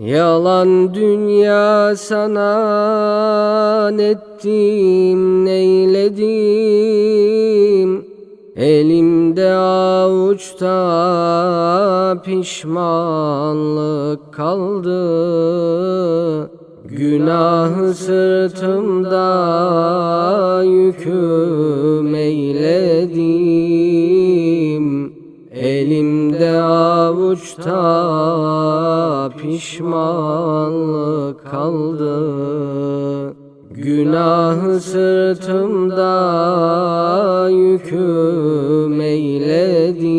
Yalan dünya sana nettim neyledim? Elimde avuçta pişmanlık kaldı. Günahı sırtımda yüküm eyledim avuçta pişmanlık kaldı. Günahı sırtımda yüküm eyledim.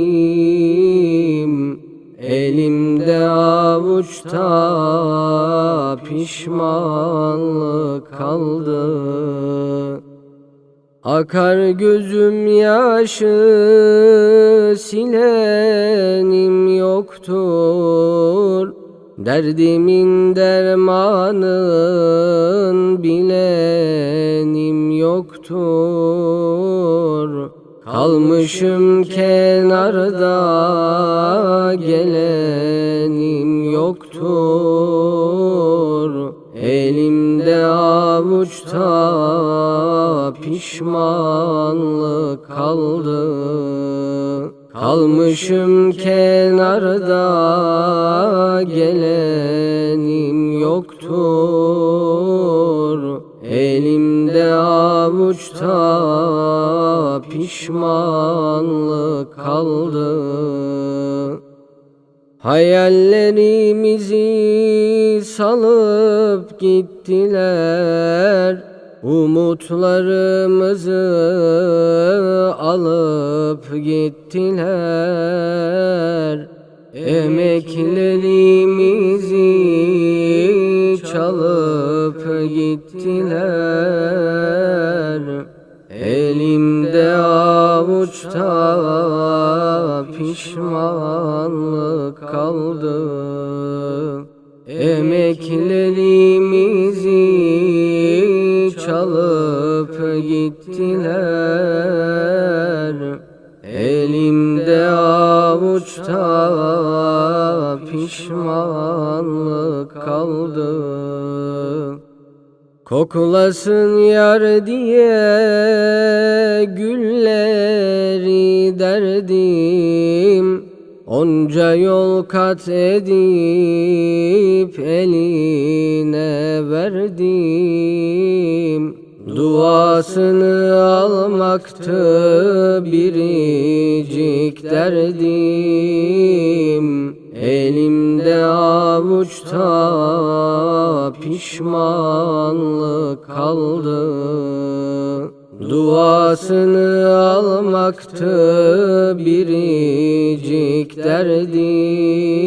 Elimde avuçta pişmanlık kaldı. Akar gözüm yaşı silenim yoktur. Derdimin dermanın bilenim yoktur. Kalmışım kenarda gelenim yoktur. Elimde avuçta pişmanlık kaldı Kalmışım kenarda gelenim yoktur. Elimde avuçta pişmanlık kaldı. Hayallerimizi salıp gittiler. Umutlarımızı alıp gittiler. Emeklerimizi çalıp gittiler. Elimde avuçta pişmanlık kaldı. Emeklerimizi çalıp gittiler Koklasın yar diye gülleri derdim. Onca yol kat edip eline verdim Duasını almaktı biricik derdim. Elimde avuçta pişmanlık kaldı. Duasını almaktı biricik derdim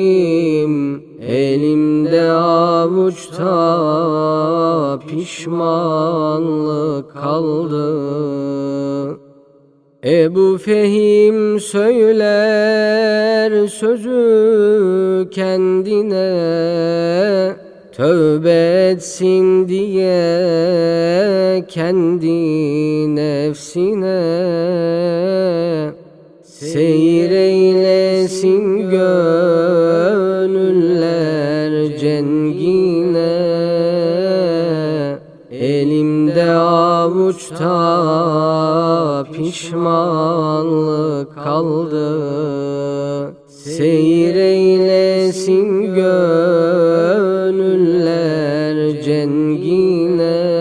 Elimde avuçta pişmanlık kaldı. Ebu Fehim söyler sözü kendine Tövbe etsin diye kendi nefsine. Seyir gönüller cengine Elimde avuçta pişmanlık kaldı. Seyir eylesin gönüller cengine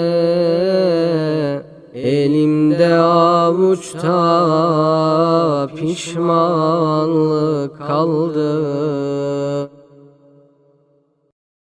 Elimde avuçta pişmanlık